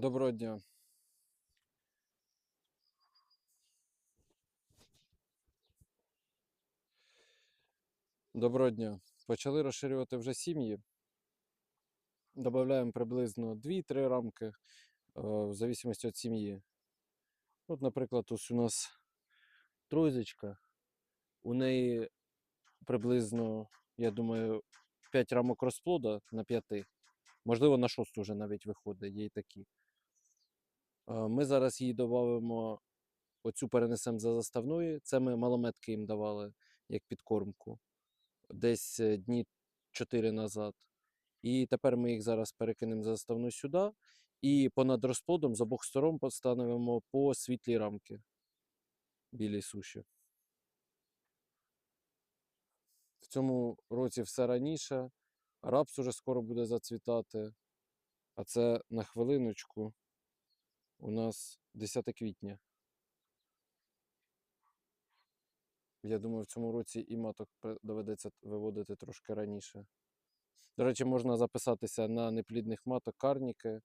Доброго дня. Доброго дня. Почали розширювати вже сім'ї. Додаємо приблизно 2-3 рамки е, в зависимості від сім'ї. От, наприклад, ось у нас троєчка. У неї приблизно, я думаю, 5 рамок розплода на 5. Можливо, на 6 вже навіть виходить, є й такі. Е, Ми зараз їй додамо, оцю перенесемо за заставної. Це ми малометки їм давали як підкормку. Десь е, дні 4 назад. І тепер ми їх зараз перекинемо за заставну сюди. І понад розплодом з обох сторон поставимо по світлі рамки. Білій суші. В цьому році все раніше. Рапс уже скоро буде зацвітати. А це на хвилиночку у нас 10 квітня. Я думаю, в цьому році і маток доведеться виводити трошки раніше. До речі, можна записатися на неплідних маток Карніки.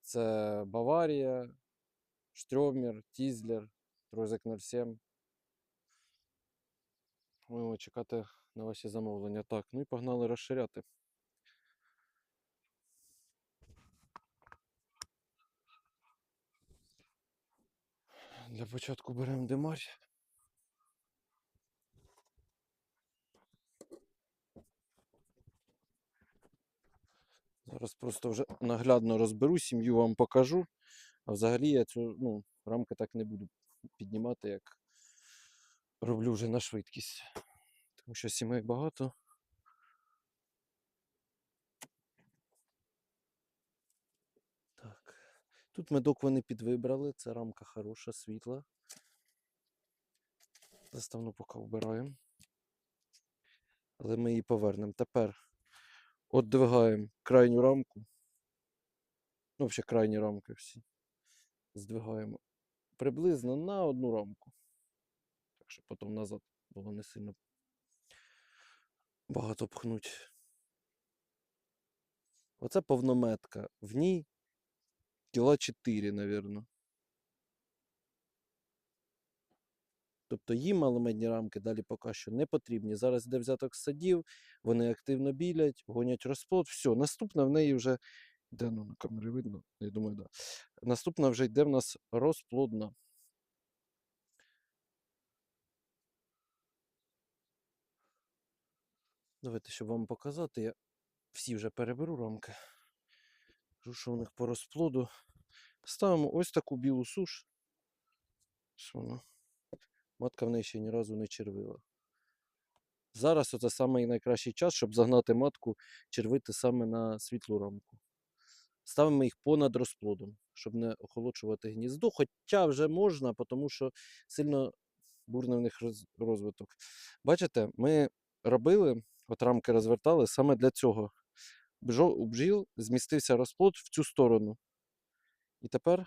Це Баварія, Штрьомір, Тізлер, Трозик 07. Будемо чекати на ваші замовлення. Так, ну і погнали розширяти. Для початку беремо димарь. Зараз просто вже наглядно розберу, сім'ю вам покажу. А взагалі я цю ну, рамки так не буду піднімати, як роблю вже на швидкість. Тому що сімей багато. Тут медок вони підвибрали, це рамка хороша, світла. Заставну поки вбираємо. Але ми її повернемо. Тепер Отдвигаємо крайню рамку. Ну, взагалі крайні рамки всі. Здвигаємо приблизно на одну рамку. Так що потім назад було не сильно багато пхнуть. Оце повнометка. В ній кіла 4, напевно. Тобто їм маломедні рамки далі поки що не потрібні. Зараз йде взяток садів, вони активно білять, гонять розплод. Все, наступна в неї вже йде, ну на камері видно, я думаю, да. Наступна вже йде в нас розплодна. Давайте, щоб вам показати, я всі вже переберу рамки. Кажу, що у них по розплоду. Ставимо ось таку білу суш. Ось вона. Матка в неї ще ні разу не червила. Зараз це самий найкращий час, щоб загнати матку червити саме на світлу рамку. Ставимо їх понад розплодом, щоб не охолоджувати гніздо. Хоча вже можна, тому що сильно бурний в них розвиток. Бачите, ми робили, от рамки розвертали саме для цього. У бджіл змістився розплод в цю сторону. І тепер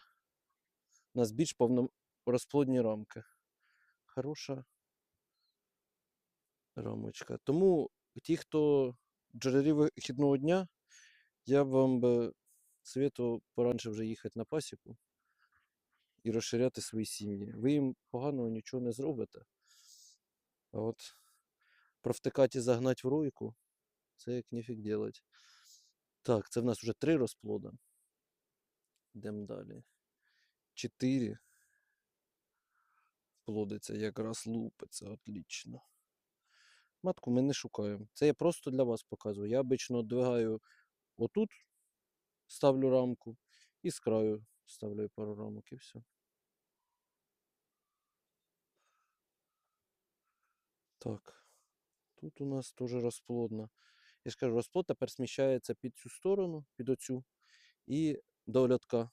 у нас більш повнорозплодні рамки. Хороша рамочка. Тому ті, хто джерелі вихідного дня, я б вам би советував поранше вже їхати на пасіку і розширяти свої сім'ї. Ви їм поганого нічого не зробите. А от провтикати загнати в ройку, це як ніфіг делать. Так, це в нас вже три розплода. Йдемо далі. Чотири. Плодиться якраз лупиться, отлично. Матку ми не шукаємо. Це я просто для вас показую. Я обично двигаю отут, ставлю рамку, і з краю ставлю пару рамок і все. Так. Тут у нас теж розплодна. Я ж кажу, розплод тепер сміщається під цю сторону, під оцю, і до льотка.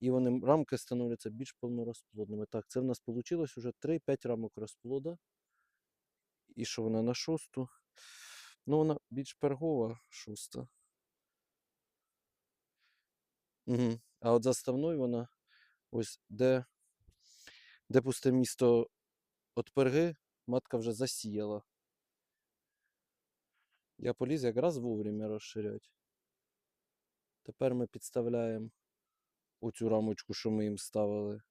І вони рамки становляться більш повнорозплодними. Так, це в нас вийшло вже 3-5 рамок розплода. І що вона на шосту? Ну, вона більш пергова шоста. Угу. А от заставною вона ось де, де пусте місто від перги, матка вже засіяла. Я поліз якраз вовремя розширяти. Тепер ми підставляємо оцю рамочку, що ми їм ставили.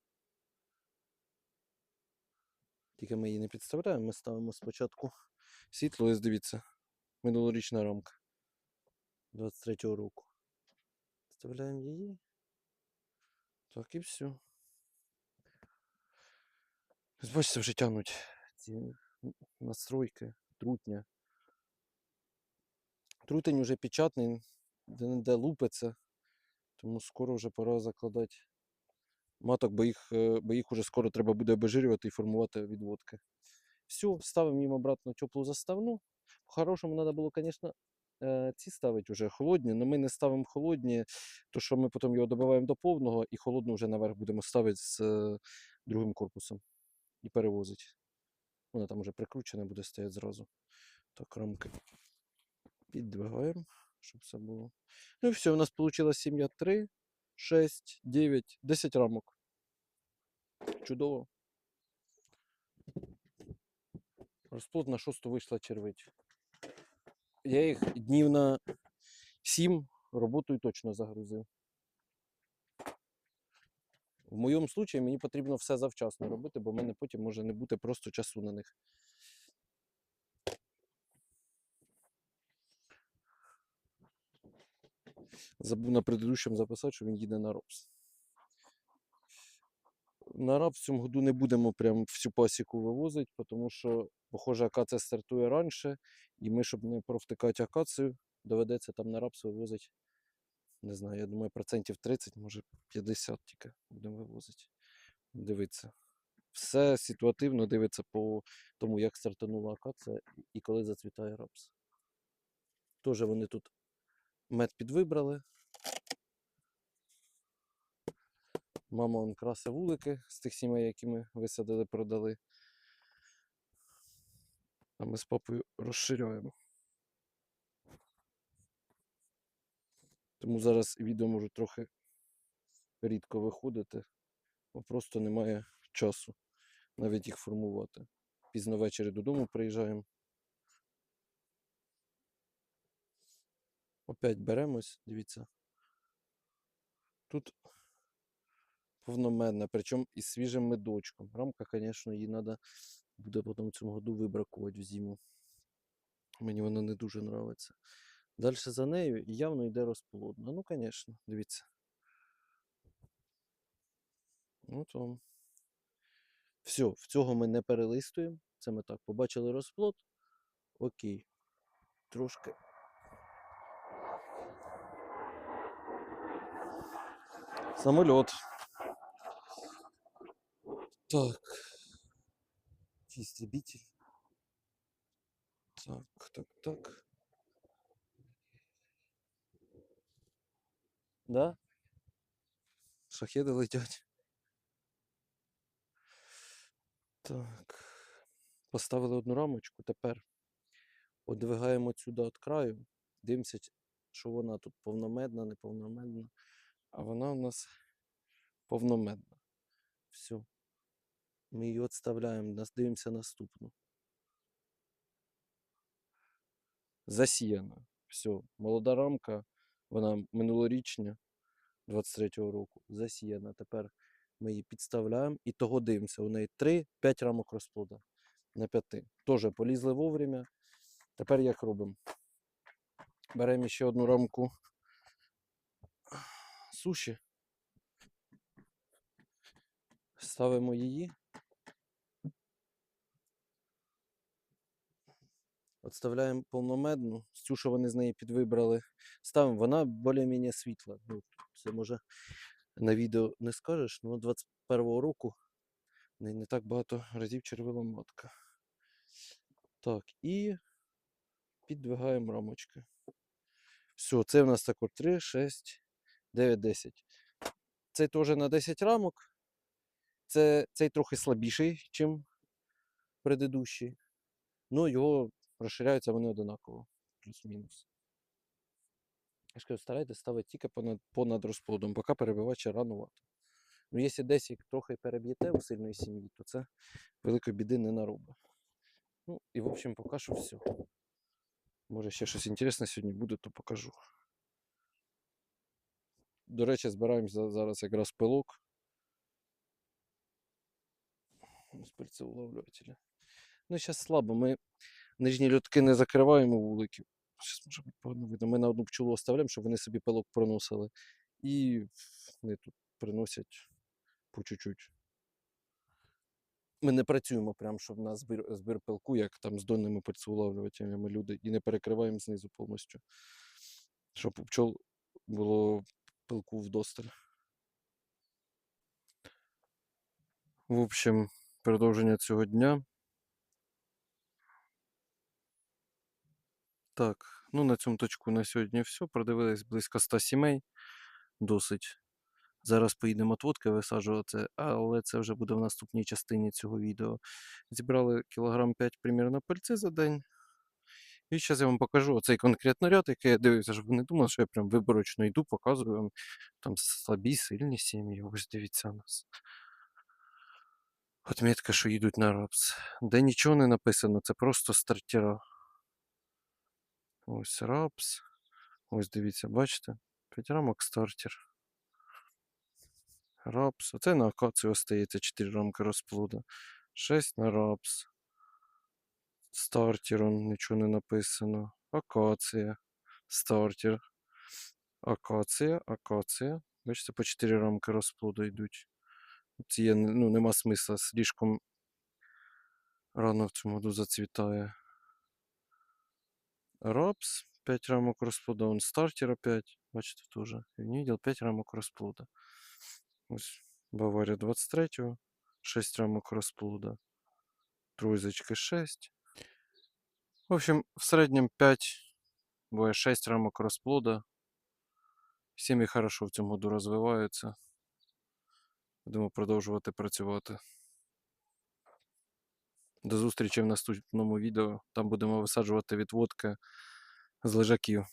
Тільки ми її не підставляємо, ми ставимо спочатку світло, ось дивіться, минулорічна рамка 23-го року. Вставляємо її. Так і все. Бачите, вже тягнуть ці настройки, трутня. Трутень уже печатний, де-не-де лупиться, тому скоро вже пора закладати маток, бо їх, е, бо їх уже скоро треба буде обезжирювати і формувати відводки. Все, ставимо їм обратно теплу заставну. По-хорошому треба було, звісно, е, ці ставити вже холодні, але ми не ставимо холодні, то що ми потім його добиваємо до повного і холодну вже наверх будемо ставити з е, другим корпусом і перевозити. Вона там вже прикручена буде стояти зразу. Так, рамки піддвигаємо, щоб все було. Ну і все, у нас вийшла сім'я 3, 6, 9, 10 рамок. Чудово. Розплод на шосту вийшла червить. Я їх днів на 7 роботою точно загрузив. В моєму случаї мені потрібно все завчасно робити, бо в мене потім може не бути просто часу на них. Забув на предыдущому записати, що він їде на РОПС. На раб в цьому году не будемо прям всю пасіку вивозити, тому що, похоже, акація стартує раніше, і ми, щоб не провтикати акацію, доведеться там на рапс вивозити. Не знаю, я думаю, процентів 30, може 50 тільки будемо вивозити. Дивиться. Все ситуативно дивиться по тому, як стартанула акація і коли зацвітає рапс. Теж вони тут мед підвибрали. Мама он красе вулики з тих сімей, які ми висадили, продали. А ми з папою розширяємо. Тому зараз відео може трохи рідко виходити, бо просто немає часу навіть їх формувати. Пізно ввечері додому приїжджаємо. Опять беремось, дивіться. Тут повномедна, причому із свіжим медочком. Рамка, звісно, її треба буде потім в цьому году вибракувати в зиму. Мені вона не дуже подобається. Далі за нею явно йде розплодна. Ну, звісно, дивіться. От вам. Все, в цього ми не перелистуємо. Це ми так побачили розплод. Окей. Трошки. Самольот. Так. Истребитель. Так, так, так. Да? Шахеди летять. Так. Поставили одну рамочку. Тепер одвигаємо сюди від краю. Дивимося, що вона тут повномедна, неповномедна. А вона у нас повномедна. Все. Ми її відставляємо, дивимося наступну. Засіяна. Все. Молода рамка, вона минулорічня 23-го року. Засіяна. Тепер ми її підставляємо і того дивимося. У неї 3-5 рамок розплода на 5. Теж полізли вовремя. Тепер як робимо? Беремо ще одну рамку суші. Ставимо її. Отставляємо повномедну, цю, що вони з неї підвибрали. Ставимо, вона більш-менш світла. Ну, це може на відео не скажеш, але 21-го року в неї не так багато разів червила матка. Так, і піддвигаємо рамочки. Все, це в нас також 3, 6, 9, 10. Цей теж на 10 рамок. Це, цей трохи слабіший, ніж предыдущий. Ну, його розширяються вони одинаково, плюс-мінус. Я ж кажу, старайтесь ставити тільки понад, понад розплодом, поки перебивати ще ранувато. Ну, якщо десь трохи переб'єте у сильної сім'ї, то це великої біди не наробить. Ну, і в общем, поки що все. Може ще щось інтересне сьогодні буде, то покажу. До речі, збираємося зараз якраз пилок. Ось пильцеуловлювателя. Ну, зараз слабо. Ми нижні льотки не закриваємо вуликів. Зараз може бути погано видно. Ми на одну пчолу оставляємо, щоб вони собі пилок проносили. І вони тут приносять по чуть-чуть. Ми не працюємо прям, щоб на збір, збір пилку, як там з донними пильцеуловлювателями люди, і не перекриваємо знизу повністю. Щоб у пчол було пилку вдосталь. В общем, продовження цього дня. Так, ну на цьому точку на сьогодні все. Продивились близько 100 сімей. Досить. Зараз поїдемо отводки висаджувати, але це вже буде в наступній частині цього відео. Зібрали кілограм 5 примірно пальці за день. І зараз я вам покажу оцей конкретно ряд, який я дивився, щоб ви не думали, що я прям виборочно йду, показую вам там слабі, сильні сім'ї. Ось дивіться нас. Отмітка, що їдуть на рапс. Де нічого не написано, це просто стартера. Ось рапс. Ось дивіться, бачите? 5 рамок стартер. Рапс. Оце на акацію остається 4 рамки розплоду. 6 на рапс. Стартер, нічого не написано. Акація. Стартер. Акація, акація. Бачите, по 4 рамки розплоду йдуть. Ці є, ну, нема смисла, слишком рано в цьому году зацвітає. Рапс, 5 рамок розплода, он стартер опять, бачите, теж. Відділ 5 рамок розплода. Ось Баварія 23-го, 6 рамок розплода. Троєчки 6. В общем, в середньому 5, буває 6 рамок розплода. Сім'ї хорошо в цьому году розвиваються. Будемо продовжувати працювати. До зустрічі в наступному відео. Там будемо висаджувати відводки з лежаків.